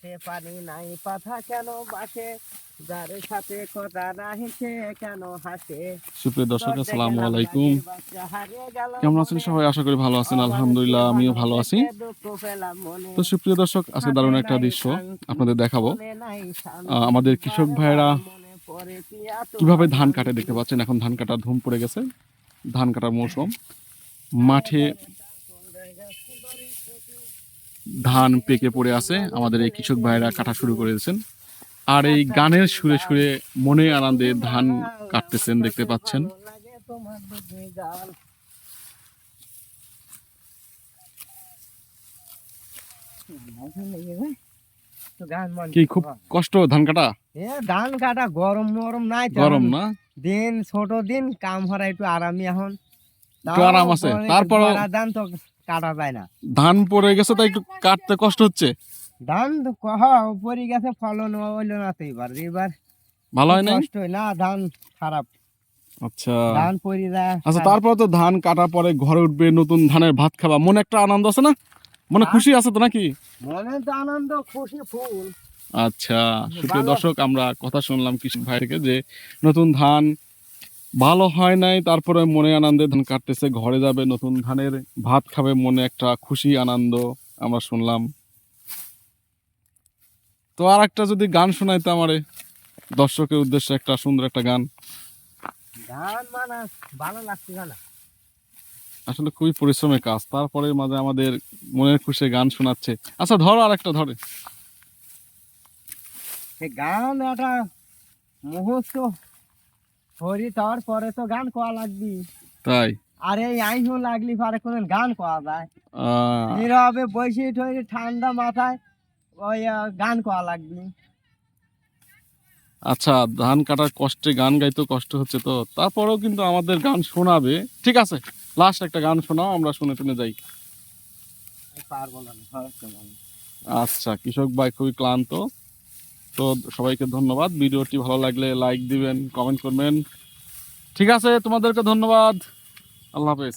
খেতে পানি নাই পাথা কেন বাসে? যার সাথে কথা নাহি সে কেন হাসে? সুপ্রিয় দর্শক আসসালামু আলাইকুম। কেমন আছেন সবাই? আশা করি ভালো আছেন আলহামদুলিল্লাহ আমিও ভালো আছি। তো সুপ্রিয় দর্শক আজকে দারুণ একটা দৃশ্য আপনাদের দেখাবো। আমাদের কৃষক ভাইরা কীভাবে ধান কাটে দেখতে পাচ্ছেন? এখন ধান কাটার ধুম পড়ে গেছে। ধান কাটার মৌসুম। মাঠে ধান পেকে পড়ে আছে। আমাদের এই কৃষক ভাইয়েরা কাটা শুরু করে দিয়েছেন। আর এই গানের সুরে সুরে মনে আনন্দে ধান কাটতেছেন দেখতে পাচ্ছেন। কি খুব কষ্ট ধান কাটা? ধান কাটা গরম গরম নাই গরম না? দিন ছোট দিন কাম হরা একটু আরামই এখন। একটু আরাম আছে। তারপরও- ধান তো কাটা যায় না। ধান পড়ে গেছে তাই একটু কাটতে কষ্ট হচ্ছে? ধান তো গেছে ফলন হইল না তো এবার। এবার ভালো হয় নাই? কষ্ট না ধান খারাপ। আচ্ছা। ধান যায় আচ্ছা তারপরে তো ধান কাটার পরে ঘরে উঠবে নতুন ধানের ভাত খাবা। মনে একটা আনন্দ আছে না? মনে খুশি আছে তো নাকি? মনে তো আনন্দ খুশি ফুল। আচ্ছা সুপ্রিয় দর্শক আমরা কথা শুনলাম কৃষক ভাই থেকে যে নতুন ধান ভালো হয় নাই তারপরে মনে আনন্দে ধান কাটতেছে ঘরে যাবে নতুন ধানের ভাত খাবে মনে একটা খুশি আনন্দ আমরা শুনলাম। তো আর একটা যদি গান শোনাইতে আমারে দর্শকের উদ্দেশ্যে একটা সুন্দর একটা গান। মানে ভালো লাগছে না আসলে খুবই পরিশ্রমের কাজ তারপরে মাঝে আমাদের মনের খুশি গান শোনাচ্ছে। আচ্ছা ধরো আর একটা ধরে গান একটা মুহূর্ত হরি তার পরে তো গান কোয়া লাগবি। তাই? আর এই আইনও লাগলি পরে কোন গান কোয়া যায়। নীরবে বসে ঠান্ডা মাথায় ওই গান কোয়া লাগবি। আচ্ছা ধান কাটার কষ্টে গান গাইতে কষ্ট হচ্ছে তো। তারপরেও কিন্তু আমাদের গান শোনাবে। ঠিক আছে লাস্ট একটা গান শোনাও আমরা শুনে শুনে যাই। আচ্ছা কৃষক ভাই খুবই ক্লান্ত। তো সবাইকে ধন্যবাদ। ভিডিওটি ভালো লাগলে লাইক দিবেন, কমেন্ট করবেন। ঠিক আছে, তোমাদেরকে ধন্যবাদ। আল্লাহ হাফেজ।